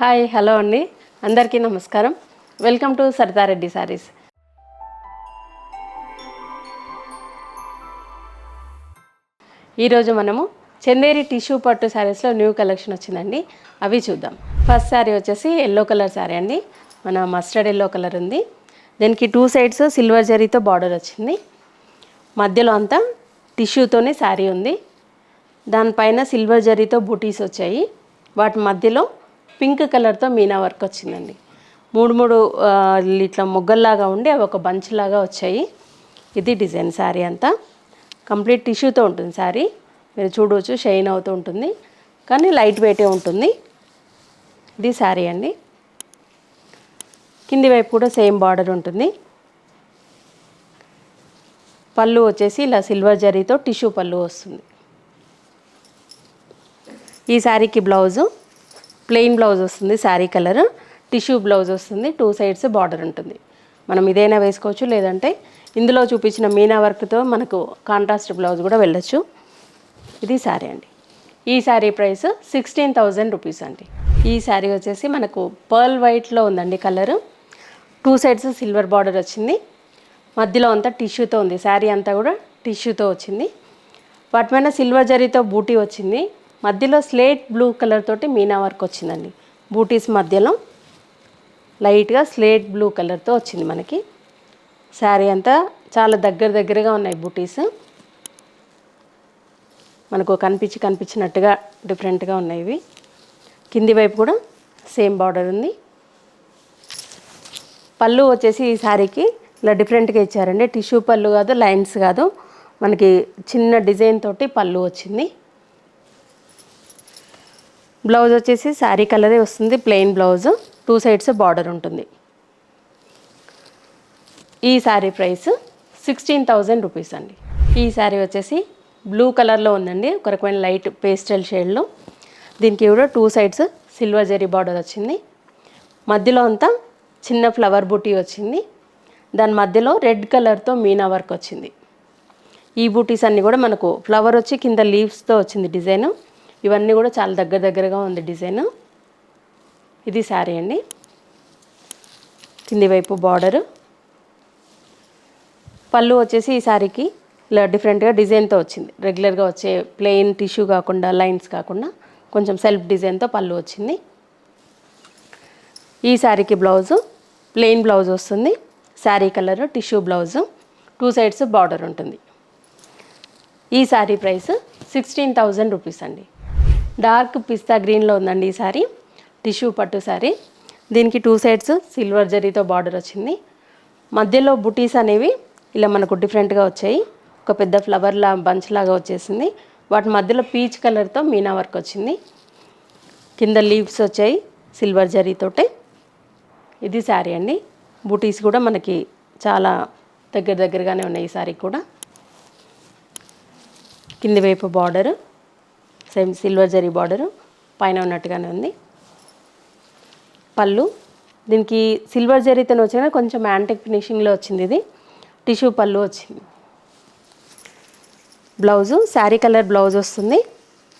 Hi hello అండి. అందరికీ నమస్కారం. Welcome to Saritha Reddy saris. ఈరోజు మనము చందేరి టిష్యూ పట్టు శారీస్లో న్యూ కలెక్షన్ వచ్చిందండి. అవి చూద్దాం. ఫస్ట్ శారీ వచ్చేసి ఎల్లో కలర్ శారీ అండి. మన మస్టర్డ్ ఎల్లో కలర్ ఉంది. దీనికి టూ సైడ్స్ సిల్వర్ జరీతో బార్డర్ వచ్చింది. మధ్యలో అంతా టిష్యూతోనే శారీ ఉంది. దానిపైన సిల్వర్ జరీతో బూటీస్ వచ్చాయి. వాటి మధ్యలో పింక్ కలర్తో మీనా వర్క్ వచ్చిందండి. మూడు మూడు ఇట్లా మొగ్గల్లాగా ఉండి అవి ఒక బంచ్ లాగా వచ్చాయి. ఇది డిజైన్ శారీ అంతా. కంప్లీట్ టిష్యూతో ఉంటుంది శారీ. మీరు చూడవచ్చు షైన్ అవుతూ ఉంటుంది. కానీ లైట్ వెయిటే ఉంటుంది. ఇది శారీ అండి. కింది వైపు కూడా సేమ్ బార్డర్ ఉంటుంది. పళ్ళు వచ్చేసి ఇలా సిల్వర్ జరీతో టిష్యూ పళ్ళు వస్తుంది. ఈ శారీకి బ్లౌజు. ప్లెయిన్ బ్లౌజ్ వస్తుంది శారీ కలర్. టిష్యూ బ్లౌజ్ వస్తుంది టూ సైడ్స్ బార్డర్ ఉంటుంది. మనం ఇదైనా వేసుకోవచ్చు లేదంటే ఇందులో చూపించిన మీనా వర్క్తో మనకు కాంట్రాస్ట్ బ్లౌజ్ కూడా వెళ్ళొచ్చు. ఇది శారీ అండి. ఈ sari price sixteen thousand rupees అండి. ఈ శారీ వచ్చేసి మనకు పర్ల్ వైట్లో ఉందండి colour. Two sides silver border వచ్చింది. మధ్యలో అంతా టిష్యూతో ఉంది. శారీ అంతా కూడా టిష్యూతో వచ్చింది. వాటిపైన సిల్వర్ జరీతో బూటీ వచ్చింది. మధ్యలో స్లేట్ బ్లూ కలర్ తోటి మీనా వర్క్ వచ్చిందండి. బూటీస్ మధ్యలో లైట్గా స్లేట్ బ్లూ కలర్తో వచ్చింది మనకి. శారీ అంతా చాలా దగ్గర దగ్గరగా ఉన్నాయి బూటీస్. మనకు కనిపించి కనిపించినట్టుగా డిఫరెంట్గా ఉన్నాయి ఇవి. కింది వైపు కూడా సేమ్ బార్డర్ ఉంది. పళ్ళు వచ్చేసి ఈ శారీకి ఇలా డిఫరెంట్గా ఇచ్చారండి. టిష్యూ పళ్ళు కాదు లైన్స్ కాదు. మనకి చిన్న డిజైన్ తోటి పళ్ళు వచ్చింది. బ్లౌజ్ వచ్చేసి శారీ కలరే వస్తుంది plain blouse. Two sides border ఉంటుంది. ఈ sari price sixteen thousand rupees అండి. ఈ శారీ వచ్చేసి బ్లూ కలర్లో ఉందండి. ఒక రకమైన లైట్ పేస్టల్ షేడ్లో. దీనికి కూడా two sides silver zari border వచ్చింది. మధ్యలో అంతా చిన్న ఫ్లవర్ బూటీ వచ్చింది. దాని మధ్యలో రెడ్ కలర్తో మీనా వర్క్ వచ్చింది. ఈ బూటీస్ అన్నీ కూడా మనకు ఫ్లవర్ వచ్చి కింద లీవ్స్తో వచ్చింది డిజైన్. ఇవన్నీ కూడా చాలా దగ్గర దగ్గరగా ఉంది డిజైన్. ఇది శారీ అండి. కింది వైపు బార్డరు. పళ్ళు వచ్చేసి ఈ శారీకి ఇలా డిఫరెంట్గా డిజైన్తో వచ్చింది. రెగ్యులర్గా వచ్చే ప్లెయిన్ టిష్యూ కాకుండా లైన్స్ కాకుండా కొంచెం సెల్ఫ్ డిజైన్తో పళ్ళు వచ్చింది. ఈ శారీకి బ్లౌజు ప్లెయిన్ బ్లౌజ్ వస్తుంది. Sari colour tissue blouse. Two sides border ఉంటుంది. ఈ sari price sixteen thousand rupees అండి. డార్క్ పిస్తా గ్రీన్లో ఉందండి ఈ సారీ. టిష్యూ పట్టు శారీ దీనికి టూ సైడ్స్ సిల్వర్ జరీతో బార్డర్ వచ్చింది. మధ్యలో బుటీస్ అనేవి ఇలా మనకు డిఫరెంట్గా వచ్చాయి. ఒక పెద్ద ఫ్లవర్లా బంచ్ లాగా వచ్చేసింది. వాటి మధ్యలో పీచ్ కలర్తో మీనా వర్క్ వచ్చింది. కింద లీవ్స్ వచ్చాయి సిల్వర్ జరీతోటే. ఇది శారీ అండి. బూటీస్ కూడా మనకి చాలా దగ్గర దగ్గరగానే ఉన్నాయి ఈ శారీ కూడా. కింది వైపు border. Same silver zari border పైన ఉన్నట్టుగానే ఉంది. పళ్ళు. దీనికి సిల్వర్ జరీతో వచ్చిన కొంచెం యాంటిక్ ఫినిషింగ్లో వచ్చింది ఇది. టిష్యూ పళ్ళు వచ్చింది. బ్లౌజు శారీ కలర్ బ్లౌజ్ వస్తుంది.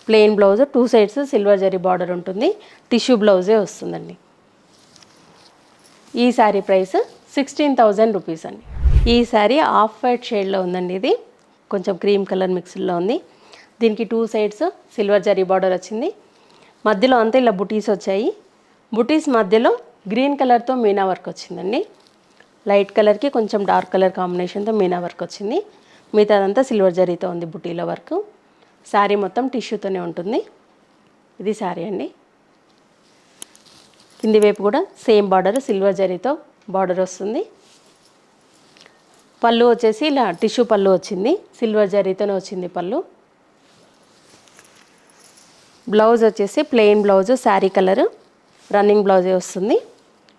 Plain blouse two sides silver zari border ఉంటుంది. టిష్యూ బ్లౌజే వస్తుందండి. ఈ sari price sixteen thousand rupees అండి. ఈ శారీ ఆఫ్ వైట్ షేడ్లో ఉందండి ఇది. కొంచెం క్రీమ్ కలర్ మిక్స్డ్లో ఉంది. దీనికి two sides silver zari border వచ్చింది. మధ్యలో అంతా ఇలా బుటీస్ వచ్చాయి. బుటీస్ మధ్యలో గ్రీన్ కలర్తో మీనా వర్క్ వచ్చిందండి. లైట్ కలర్కి కొంచెం డార్క్ కలర్ కాంబినేషన్తో మీనా వర్క్ వచ్చింది. మిగతాదంతా సిల్వర్ జరీతో ఉంది బుటీల వర్క్ శారీ మొత్తం టిష్యూతోనే ఉంటుంది. ఇది శారీ అండి. కింది వైపు కూడా సేమ్ బార్డర్ సిల్వర్ జరీతో బార్డర్ వస్తుంది. పళ్ళు వచ్చేసి ఇలా టిష్యూ పళ్ళు వచ్చింది. సిల్వర్ జరీతోనే వచ్చింది పళ్ళు. బ్లౌజ్ వచ్చేసి plain blouse sari colour running బ్లౌజే వస్తుంది.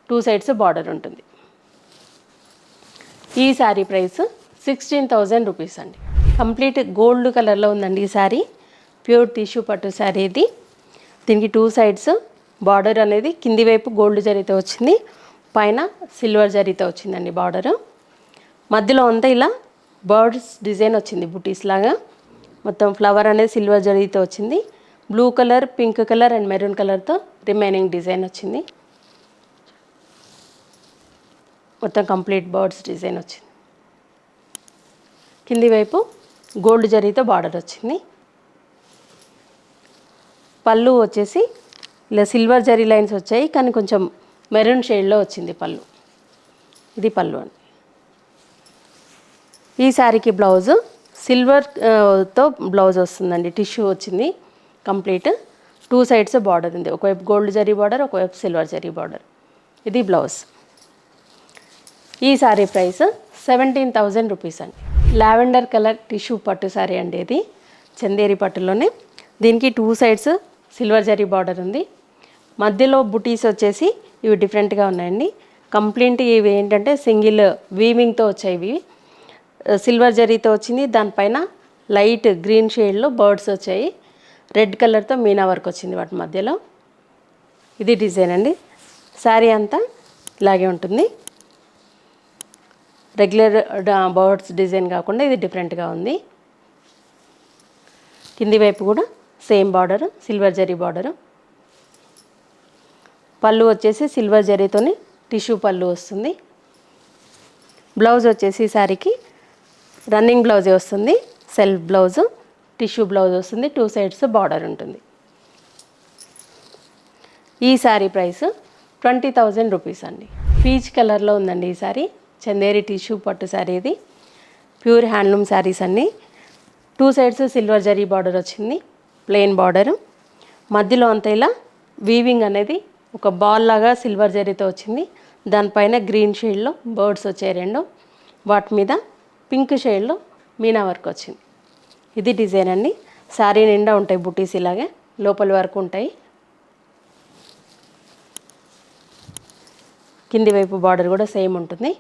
టూ సైడ్స్ బార్డర్ ఉంటుంది. ఈ sari price sixteen thousand rupees అండి. కంప్లీట్ గోల్డ్ కలర్లో ఉందండి ఈ శారీ. ప్యూర్ టిష్యూ పట్టు శారీ ఇది. దీనికి టూ సైడ్స్ బార్డర్ అనేది కింది వైపు గోల్డ్ జరీతో వచ్చింది. పైన సిల్వర్ జరీతో వచ్చిందండి బార్డర్. మధ్యలో అంతా ఇలా బర్డ్స్ డిజైన్ వచ్చింది బుటీస్ లాగా. మొత్తం ఫ్లవర్ అనేది సిల్వర్ జరీతో వచ్చింది. Blue colour pink colour and maroon కలర్తో రిమైనింగ్ డిజైన్ వచ్చింది. మొత్తం కంప్లీట్ బర్డ్స్ డిజైన్ వచ్చింది. కింది వైపు గోల్డ్ జరీతో బార్డర్ వచ్చింది. పళ్ళు వచ్చేసి ఇలా సిల్వర్ జరీ లైన్స్ వచ్చాయి కానీ కొంచెం మెరూన్ షేడ్లో వచ్చింది పళ్ళు. ఇది పళ్ళు అండి. ఈ శారీకి బ్లౌజ్ సిల్వర్తో బ్లౌజ్ వస్తుందండి టిష్యూ వచ్చింది. కంప్లీట్ టూ సైడ్స్ బార్డర్ ఉంది. ఒకవైపు గోల్డ్ జరీ బార్డర్ ఒకవైపు సిల్వర్ జరీ బార్డర్. ఇది బ్లౌజ్. ఈ sari price seventeen thousand rupees అండి. లావెండర్ కలర్ టిష్యూ పట్టు శారీ అండి ఇది. చందేరి పట్టులోనే. దీనికి two sides silver zari border ఉంది. మధ్యలో బుటీస్ వచ్చేసి ఇవి డిఫరెంట్గా ఉన్నాయండి. కంప్లీట్ ఇవి ఏంటంటే సింగిల్ వీవింగ్తో వచ్చాయి ఇవి. సిల్వర్ జరీతో వచ్చింది. దానిపైన లైట్ గ్రీన్ షేడ్లో బర్డ్స్ వచ్చాయి. రెడ్ కలర్తో మీనా వర్క్ వచ్చింది వాటి మధ్యలో. ఇది డిజైన్ అండి. శారీ అంతా ఇలాగే ఉంటుంది. రెగ్యులర్ బర్డ్స్ డిజైన్ కాకుండా ఇది డిఫరెంట్గా ఉంది. కింది వైపు కూడా same border silver zari border. పళ్ళు వచ్చేసి సిల్వర్ జరీతోని టిష్యూ పళ్ళు వస్తుంది. బ్లౌజ్ వచ్చేసి ఈ శారీకి రన్నింగ్ బ్లౌజే వస్తుంది సెల్ఫ్ బ్లౌజు. టిష్యూ బ్లౌజ్ వస్తుంది టూ సైడ్స్ బార్డర్ ఉంటుంది. ఈ sari price twenty thousand rupees అండి. పీచ్ కలర్లో ఉందండి ఈ శారీ. చందేరి టిష్యూ పట్టు శారీ ఇది. ప్యూర్ హ్యాండ్లూమ్ శారీస్ అన్నీ. Two sides silver zari border వచ్చింది ప్లెయిన్ బార్డర్. మధ్యలో అంతా ఇలా వీవింగ్ అనేది ఒక బాల్ లాగా సిల్వర్ జరీతో వచ్చింది. దానిపైన గ్రీన్ షేడ్లో బర్డ్స్ వచ్చాయి రెండు. వాటి మీద పింక్ షేడ్లో మీనా వర్క్ వచ్చింది. ఇది డిజైన్ అండి. శారీ నిండా ఉంటాయి బుటీస్ ఇలాగే. లోపల వరకు ఉంటాయి. కింది వైపు బార్డర్ కూడా సేమ్ ఉంటుంది.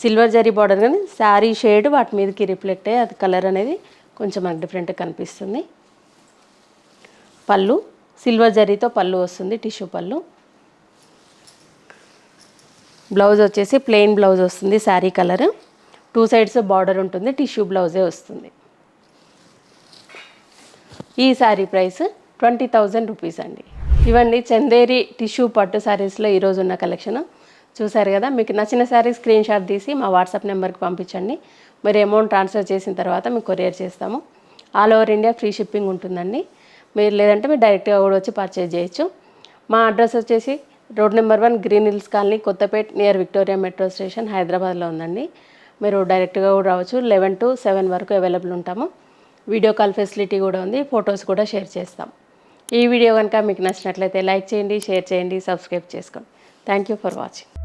సిల్వర్ జరీ బార్డర్ కానీ శారీ షేడ్ వాటి మీదకి రిఫ్లెక్ట్ అయ్యి అది కలర్ అనేది కొంచెం మనకు డిఫరెంట్గా కనిపిస్తుంది. పళ్ళు. సిల్వర్ జరీతో పళ్ళు వస్తుంది టిష్యూ పళ్ళు. బ్లౌజ్ వచ్చేసి ప్లెయిన్ బ్లౌజ్ వస్తుంది sari colour. Two sides border ఉంటుంది టిష్యూ బ్లౌజే వస్తుంది. ఈ sari price twenty thousand rupees అండి. ఇవన్నీ చందేరి టిష్యూ పట్టు శారీస్లో ఈరోజు ఉన్న కలెక్షన్. చూసారు కదా మీకు నచ్చిన శారీ స్క్రీన్ షాట్ తీసి మా వాట్సాప్ నెంబర్కి పంపించండి. మీరు అమౌంట్ ట్రాన్స్ఫర్ చేసిన తర్వాత మీకు కొరియర్ చేస్తాము. All over India free shipping ఉంటుందండి. మీరు లేదంటే మీరు డైరెక్ట్గా కూడా వచ్చి పర్చేజ్ చేయొచ్చు. మా అడ్రస్ వచ్చేసి road number one Green Hills colony Kothapet near Victoria metro station హైదరాబాద్లో ఉందండి. మీరు డైరెక్ట్గా కూడా రావచ్చు. లెవెన్ టు సెవెన్ వరకు అవైలబుల్ ఉంటాము. వీడియో కాల్ ఫెసిలిటీ కూడా ఉంది ఫొటోస్ కూడా షేర్ చేస్తాం. ఈ వీడియో కనుక మీకు నచ్చినట్లయితే లైక్ చేయండి షేర్ చేయండి సబ్స్క్రైబ్ చేసుకోండి. Thank you for watching